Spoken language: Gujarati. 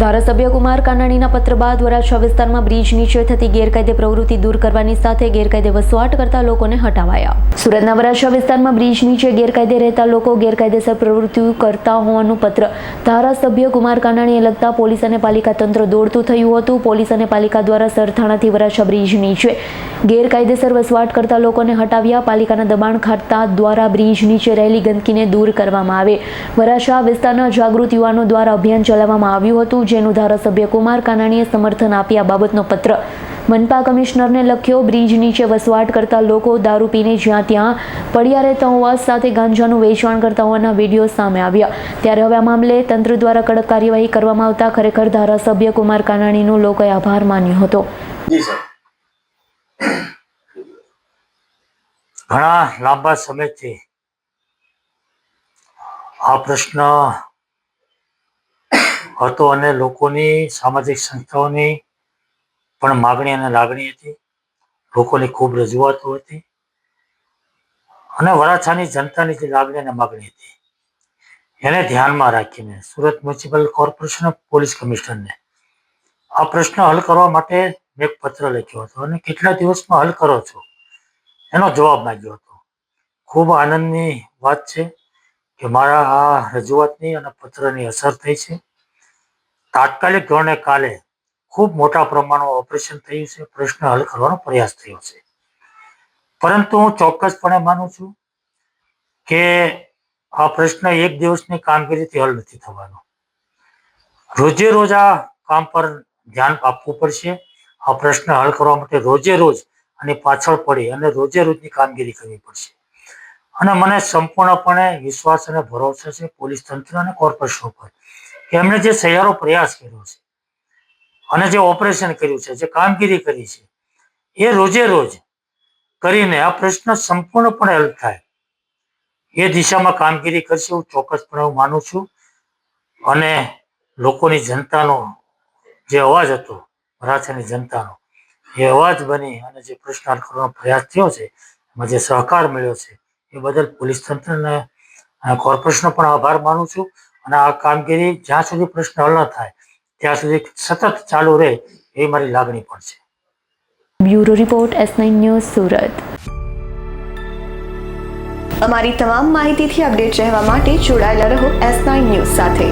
ધારાસભ્ય કુમાર કાનાણીના પત્ર બાદ વરાછા વિસ્તારમાં બ્રિજ નીચે થતી ગેરકાયદે પ્રવૃત્તિ દૂર કરવાની સાથે ગેરકાયદે વસવાટ કરતા લોકોને હટાવાયા. સુરતના વરાછા વિસ્તારમાં બ્રિજ નીચે ગેરકાયદે રહેતા લોકો ગેરકાયદેસર પ્રવૃત્તિઓ કરતા હોવાનું પત્ર ધારાસભ્ય કુમાર કાનાણીએ લગતા પોલીસ અને પાલિકા તંત્ર દોડતું થયું હતું. પોલીસ અને પાલિકા દ્વારા સરથાણાથી વરાછા બ્રિજ નીચે ગેરકાયદેસર વસવાટ કરતા લોકોને હટાવ્યા. પાલિકાના દબાણ ખાતા દ્વારા બ્રિજ નીચે રહેલી ગંદકીને દૂર કરવામાં આવે. વરાછા વિસ્તારના જાગૃત યુવાનો દ્વારા અભિયાન ચલાવવામાં આવ્યું હતું જેનું ધારાસભ્ય કુમાર કાનાણીએ સમર્થન આપ્યા બાબતનો પત્ર. મનપા કમિશનરને લખ્યો, બ્રિજ નીચે વસવાટ કરતા લોકો દારૂ પીને જ્યાં ત્યાં પડ્યા રહેતા હોવા સાથે ગાંજાનું વેચાણ કરતા હોવાના વીડિયો સામે આવ્યા. ત્યારે હવે આ મામલે તંત્ર દ્વારા કડક કાર્યવાહી કરવામાં આવતા ખરેખર ધારાસભ્ય કુમાર કાનાણીનો લોકોએ આભાર માન્યો હતો. ઘણા લાંબા સમયથી આ પ્રશ્ન હતો અને લોકોની સામાજિક સંસ્થાઓની પણ માગણી અને લાગણી હતી. લોકોની ખૂબ રજૂઆતો હતી. અને વરાછાની જનતાની જે લાગણી અને માગણી હતી, એને ધ્યાનમાં રાખીને Surat municipal corporation of police કમિશનરને આ પ્રશ્ન હલ કરવા માટે મેં એક પત્ર લખ્યો હતો અને કેટલા દિવસમાં હલ કરો છો? એનો જવાબ માંગ્યો હતો. ખૂબ આનંદની વાત છે કે મારા આ રજૂઆતની અને પત્રની અસર થઈ છે. તાત્કાલિક ધોરણે કાલે ખૂબ મોટા પ્રમાણમાં ઓપરેશન થયું છે, પ્રશ્ન હલ કરવાનો પ્રયાસ થયો છે. પરંતુ હું ચોક્કસપણે માનું છું કે આ પ્રશ્ન એક દિવસની કામગીરીથી હલ નથી થવાનો. રોજે રોજ આ કામ પર ધ્યાન આપવું પડશે. આ પ્રશ્ન હલ કરવા માટે રોજે રોજ અને પાછળ પડી અને રોજે રોજની કામગીરી કરવી પડશે. અને મને સંપૂર્ણપણે વિશ્વાસ અને ભરોસો છે પોલીસ તંત્ર અને કોર્પોરેશન ઉપર. એમણે જે સહિયારો પ્રયાસ કર્યો છે અને જે ઓપરેશન કર્યું છે, જે કામગીરી કરી છે, એ રોજે રોજ કરીને આ પ્રશ્ન સંપૂર્ણપણે હલ થાય. એ દિશામાં કામગીરી કરશે હું ચોક્કસપણે હું માનું છું. અને લોકોની જનતાનો જે અવાજ હતો વરાછાની જનતાનો, એ અવાજ બની અને જે પ્રશ્ન હલ કરવાનો પ્રયાસ થયો છે, એમાં જે સહકાર મળ્યો છે, એ બદલ પોલીસ તંત્રને કોર્પોરેશનનો પણ આભાર માનું છું. અને આ કામગીરી જ્યાં સુધી પ્રશ્ન હલ ન થાય, ત્યાં સુધી સતત ચાલુ રહે એ મારી લાગણી પણ છે. Bureau report S nine news Surat. અમારી તમામ માહિતીથી અપડેટ રહેવા માટે જોડાયેલા રહો એસ નાઇન ન્યૂઝ સાથે.